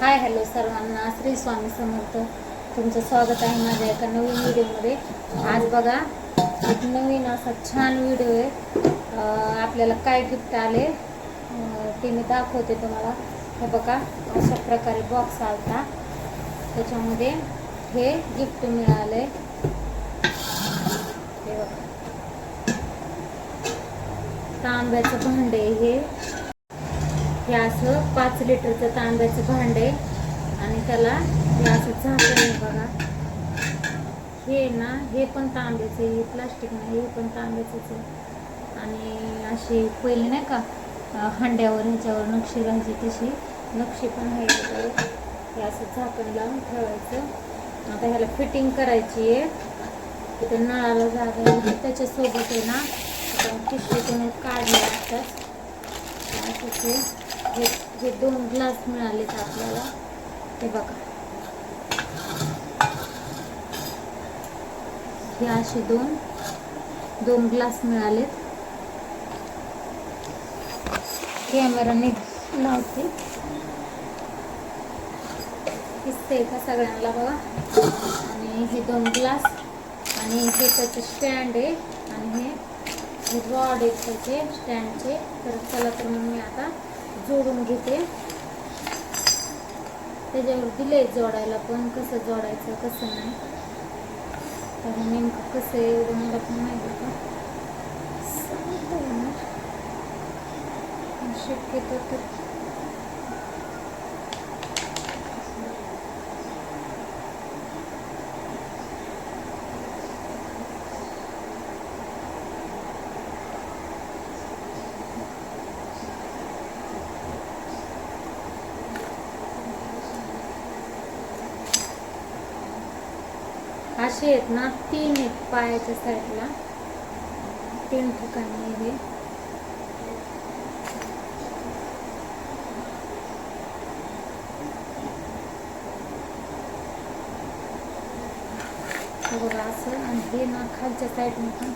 Hi hello सर्वांना. श्री स्वामी समर्थ. तुमचं स्वागत आहे माझ्या एका नवीन व्हिडिओमध्ये. आज बघा एक नवीन असा छान व्हिडिओ आहे. आपल्याला काय गिफ्ट आले ते मी दाखवते तुम्हाला. हे बघा अशा प्रकारे बॉक्स आलता. त्याच्यामध्ये हे गिफ्ट मिळाले हे बघा. तांब्याचं भांडे हे. हे असं पाच लिटरचं तांब्याचं भांड आहे. आणि त्याला हे असं झाकण आहे बघा. हे ना हे पण तांब्याचं आहे हे प्लास्टिक नाही हे पण तांब्याचंच आहे. आणि अशी पहिले नाही का हांड्यावर ह्याच्यावर नक्षी राहायची तशी. नक्षी पण आहे त्याच्यावर हे असं झाकण लावून ठेवायचं. आता ह्याला फिटिंग करायची आहे. तिथे नळाला जागा आहे. त्याच्यासोबत आहे ना आपण पिशवीतून काढले असतात असं ते हे हे दोन ग्लास मिळालेत आपल्याला. हे बघा. हे असे दोन दोन ग्लास मिळालेत. कॅमेराने लावते. दिसतंय का सगळ्यांना बघा? आणि हे दोन ग्लास आणि हे त्याचे स्टँड आहे आणि हे हे रॉड आहेत त्याचे स्टँडचे. तर चला तर मग मी आता जोडून घेते म्हणजे त्याच्यावर दिले जोडायला पण कसं जोडायचं कसं नाही. तर नेमकं कसं आहे एवढं मला पण माहिती का शक्यतो तर असे आहेत ना तीन आहेत पायाच्या साईडला. तीन ठिकाणी हे हे. बघा असं आणि हे ना खालच्या साईडने पण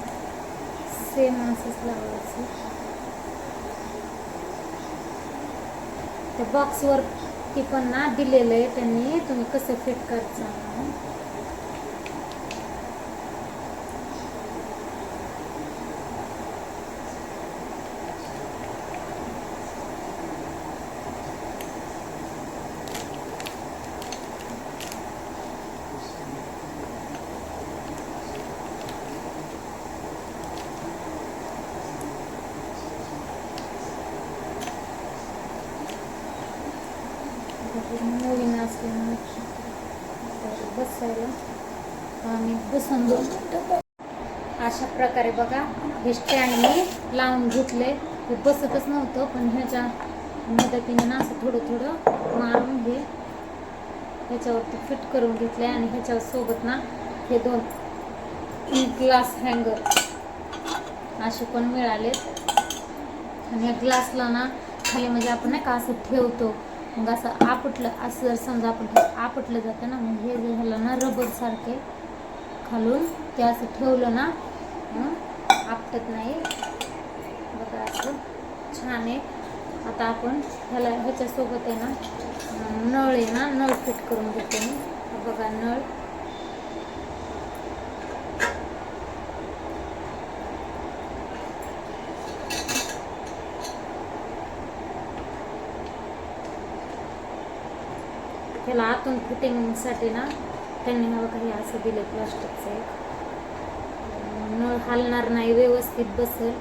सेम असंच लावायचं. त्या बॉक्सवर ती पण ना दिलेलं आहे त्यांनी तुम्ही कसं फिट करता म्हणून. नवीन असल्यामुळे तर बसायला. आणि बसून अशा प्रकारे बघा हे स्टँड मी लावून घेतले. हे बसतच नव्हतं पण ह्याच्या मदतीने ना असं थोडं थोडं मारून हे ह्याच्यावरती फिट करून घेतले आणि ह्याच्या सोबत ना हे दोन ग्लास हँगर असे पण मिळालेत. आणि या ग्लासला ना खाली म्हणजे आपण नाही का असं ठेवतो मग असं आपटलं असं जर समजा आपण हे आपटलं जातं ना मग हे जे ह्याला ना रबर सारखे खालून ते असं ठेवलं ना मग आपटत नाही. बघा असं छान आहे. आता आपण ह्याला ह्याच्यासोबत आहे ना नळ आहे ना नळ फिट करून घेते मी. बघा नळ. त्याला आतून फिटिंगसाठी ना त्यांनी हा काही असं दिलं प्लास्टिकचं एक. नळ हलणार नाही व्यवस्थित बसेल.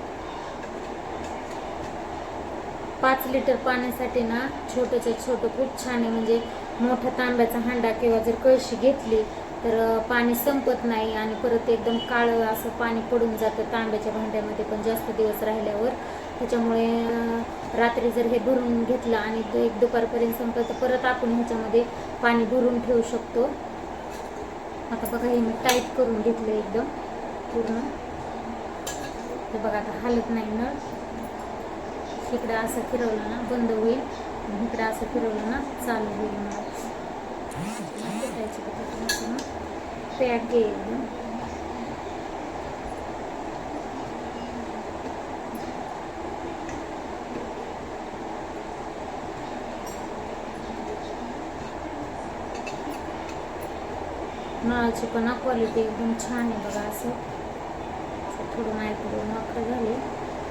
पाच लिटर पाण्यासाठी ना छोटंच्या छोटं खूप छान आहे म्हणजे मोठा तांब्याचा हांडा किंवा जर कळशी घेतली तर पाणी संपत नाही आणि परत एकदम काळं असं पाणी पडून जातं तांब्याच्या भांड्यामध्ये पण जास्त दिवस राहिल्यावर. त्याच्यामुळे रात्री जर हे भरून घेतलं आणि एक दुपारपर्यंत संपलं तर परत आपण ह्याच्यामध्ये पाणी भरून ठेवू शकतो. आता बघा हे मी टाईट करून घेतलं एकदम पूर्ण. तर बघा आता हालत नाही नळ इकडं असं फिरवलं ना बंद होईल. इकडं असं फिरवलं ना चालू होईल. मला पॅक घे एकदम. नळाची पण क्वालिटी एकदम छान आहे बघा असं. असं थोडं माहिती वाकडं झाले.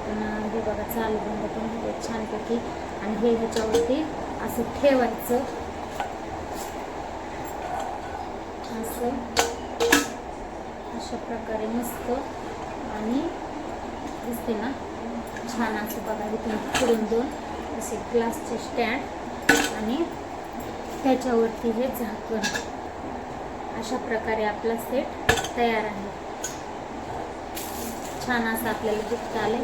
पण हे बघा चालू बंद पण झाले छानपैकी. आणि हे ह्याच्यावरती असं ठेवायचं. असं. अशा प्रकारे मस्त. आणि दिसते ना? छान असं बघा इथून पुढून दोन असे ग्लासचे स्टँड आणि त्याच्यावरती हे झाकण. अशा प्रकारे आपला सेट तयार आहे. छान असं आपल्याला गिफ्ट आले.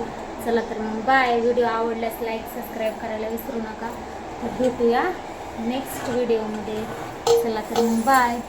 चला तर मग बाय व्हिडिओ आवडल्यास लाईक सबस्क्राईब करायला विसरू नका. तर भेटूया नेक्स्ट व्हिडिओमध्ये चला तर मग बाय